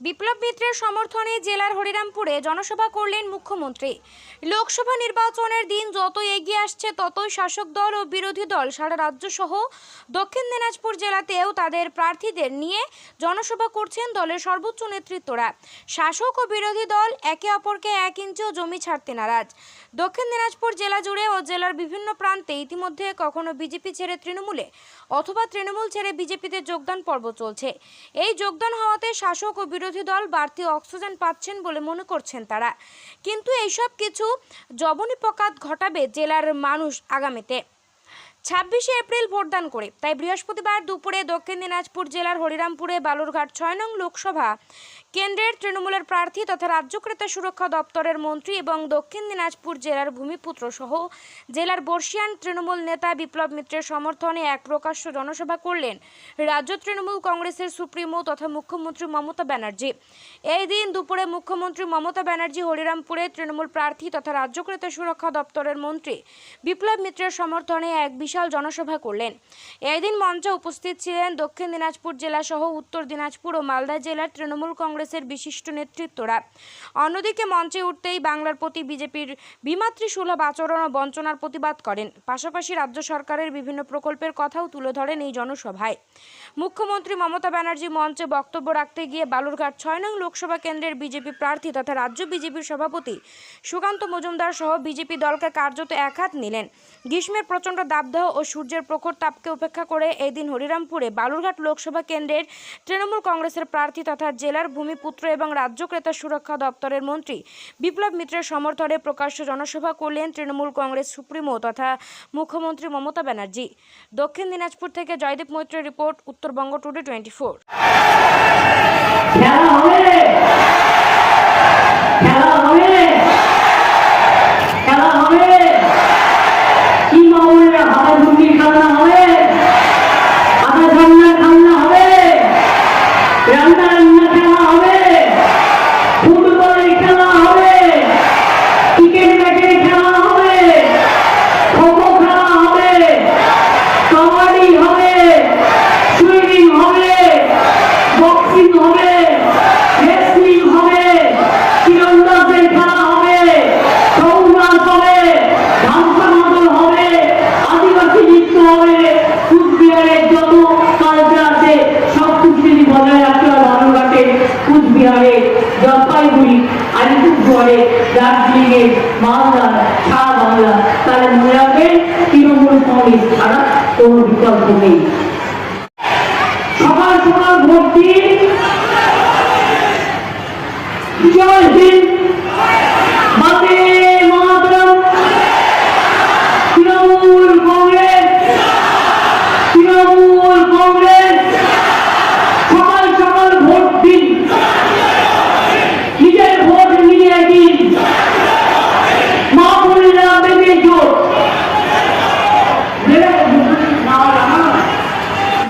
বিপ্লব মিত্রের সমর্থনে জেলার হরিরামপুরে জনসভা করলেন মুখ্যমন্ত্রী। লোকসভা নির্বাচনের দিন যতই এগিয়ে আসছে ততই শাসক দল ও বিরোধী দল। সারা রাজ্য সহ দক্ষিণ দিনাজপুর জেলাতেও তাদের প্রার্থীদের নিয়ে জনসভা করছেন দলের সর্বোচ্চ নেতৃত্বরা। শাসক ও বিরোধী দল একে অপরকে এক ইঞ্চিও জমি ছাড়তে নারাজ। দক্ষিণ দিনাজপুর জেলা জুড়ে ও জেলার বিভিন্ন প্রান্তে ইতিমধ্যে কখনো বিজেপি ছেড়ে তৃণমূলে অথবা তৃণমূল ছেড়ে বিজেপিতে যোগদান পর্ব চলছে। এই যোগদান হওয়াতে শাসক ও বিরোধী দল বাড়তি অক্সিজেন পাচ্ছেন বলে মনে করছেন তারা। কিন্তু এইসব কিছু জবনিপকাত ঘটাবে জেলার মানুষ আগামীতে। ছাব্বিশে এপ্রিল ভোটদান করে। তাই বৃহস্পতিবার দুপুরে দক্ষিণ দিনাজপুর জেলার হরিরামপুরে বালুরঘাট ছয় নং লোকসভা কেন্দ্রের তৃণমূলের প্রার্থী তথা রাজ্য ক্রেতা সুরক্ষা দপ্তরের মন্ত্রী এবং দক্ষিণ দিনাজপুর জেলার ভূমিপুত্র সহ জেলার বর্ষিয়ান তৃণমূল নেতা বিপ্লব মিত্রের সমর্থনে এক প্রকাশ্য জনসভা করলেন রাজ্য তৃণমূল কংগ্রেসের সুপ্রিমো তথা মুখ্যমন্ত্রী মমতা ব্যানার্জি। এই দিন দুপুরে মুখ্যমন্ত্রী মমতা ব্যানার্জি হরিরামপুরে তৃণমূল প্রার্থী তথা রাজ্য ক্রেতা সুরক্ষা দপ্তরের মন্ত্রী বিপ্লব মিত্রের সমর্থনে এক বিশাল জনসভা করলেন। এদিন দিন মঞ্চে উপস্থিত ছিলেন দক্ষিণ দিনাজপুর জেলা সহ উত্তর দিনাজপুর ও মালদা জেলার তৃণমূল কংগ্রেসের বিশিষ্ট নেতৃত্বরা। অন্যদিকে মঞ্চে উঠতেই বাংলার প্রতি বিজেপির বিমাতৃসুলভ আচরণ ও বঞ্চনার প্রতিবাদ করেন। পাশাপাশি রাজ্য সরকারের বিভিন্ন প্রকল্পের কথাও তুলে ধরেন এই জনসভায়। মুখ্যমন্ত্রী মমতা ব্যানার্জি মঞ্চে বক্তব্য রাখতে গিয়ে বালুরঘাট ছয় নং লোকসভা কেন্দ্রের বিজেপি প্রার্থী তথা রাজ্য বিজেপির সভাপতি সুকান্ত মজুমদার সহ বিজেপি দলকে কার্যত একহাত নিলেন। গ্রীষ্মের প্রচণ্ড দাবদাহ ও সূর্যের প্রখর তাপকে উপেক্ষা করে এই দিন হরিরামপুরে বালুরঘাট লোকসভা কেন্দ্রের তৃণমূল কংগ্রেসের প্রার্থী তথা জেলার ভূমিপুত্র এবং রাজ্য ক্রেতা সুরক্ষা দপ্তরের মন্ত্রী বিপ্লব মিত্রের সমর্থনে প্রকাশ্য জনসভা করলেন তৃণমূল কংগ্রেস সুপ্রিমো তথা মুখ্যমন্ত্রী মমতা ব্যানার্জি। দক্ষিণ দিনাজপুর থেকে Joydeep মৈত্রের report Uttarbanga today twenty four করে দার্জিলিংয়ের মালদার সারা বাংলা। তাহলে মনে রাখবেন তৃণমূল কংগ্রেস ছাড়া কোন বিকল্প নেই। সকাল সকাল ভোট দিন